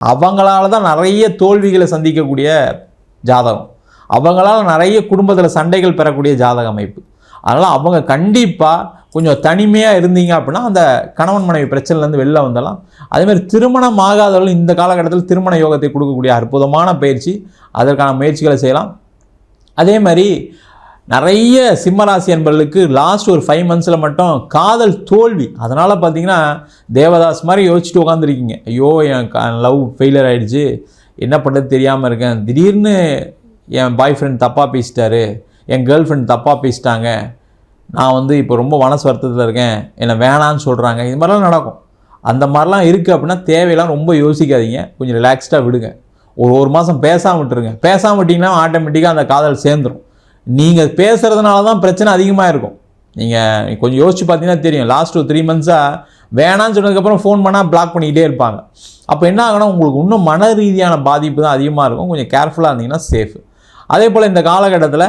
அவங்களால தான் நிறைய தோல்விகளை சந்திக்கக்கூடிய ஜாதகம். அவங்களால நிறைய குடும்பத்தில் சண்டைகள் பெறக்கூடிய ஜாதக அமைப்பு. அதனால் அவங்க கண்டிப்பாக கொஞ்சம் தனிமையாக இருந்தீங்க அப்படின்னா அந்த கணவன் மனைவி பிரச்சனைலேருந்து வெளில வந்தலாம் அதேமாதிரி திருமணம் ஆகாதவர்கள் இந்த காலகட்டத்தில் திருமண யோகத்தை கொடுக்கக்கூடிய அற்புதமான பயிற்சி. அதற்கான முயற்சிகளை செய்யலாம். அதே மாதிரி நிறைய சிம்மராசி என்பவர்களுக்கு லாஸ்ட் ஒரு ஃபைவ் மந்த்ஸில் மட்டும் காதல் தோல்வி. அதனால் பார்த்தீங்கன்னா தேவதாஸ் மாதிரி யோசிச்சுட்டு உட்காந்துருக்கீங்க ஐயோ என் லவ் ஃபெயிலியர் ஆகிடுச்சு என்ன பண்ணுறது தெரியாமல் இருக்கேன். திடீர்னு என் பாய் ஃப்ரெண்ட் தப்பாக பேசிட்டாரு. என் கேர்ள் ஃப்ரெண்ட் தப்பாக பேசிட்டாங்க. நான் வந்து இப்போ ரொம்ப மனசு வருத்தத்தில் இருக்கேன். என்னை வேணான்னு சொல்கிறாங்க இது மாதிரிலாம் நடக்கும். அந்த மாதிரிலாம் இருக்குது அப்படின்னா தேவையெல்லாம் ரொம்ப யோசிக்காதீங்க. கொஞ்சம் ரிலாக்ஸ்டாக விடுங்க. ஒரு ஒரு மாதம் பேசாமல் விட்டுருங்க. பேசாமல் விட்டிங்கன்னா ஆட்டோமேட்டிக்காக அந்த காதல் சேர்ந்துடும் நீங்கள் பேசுகிறதுனால தான் பிரச்சனை அதிகமாக இருக்கும் நீங்கள் கொஞ்சம் யோசிச்சு பார்த்தீங்கன்னா தெரியும். லாஸ்ட் ஒரு த்ரீ மந்த்ஸாக வேணான்னு சொன்னதுக்கப்புறம் ஃபோன் பண்ணால் பிளாக் பண்ணிக்கிட்டே இருப்பாங்க. அப்போ என்ன ஆகணும் உங்களுக்கு இன்னும் மன ரீதியான பாதிப்பு தான் அதிகமாக இருக்கும். கொஞ்சம் கேர்ஃபுல்லாக இருந்தீங்கன்னா சேஃப் அதே போல் இந்த காலகட்டத்தில்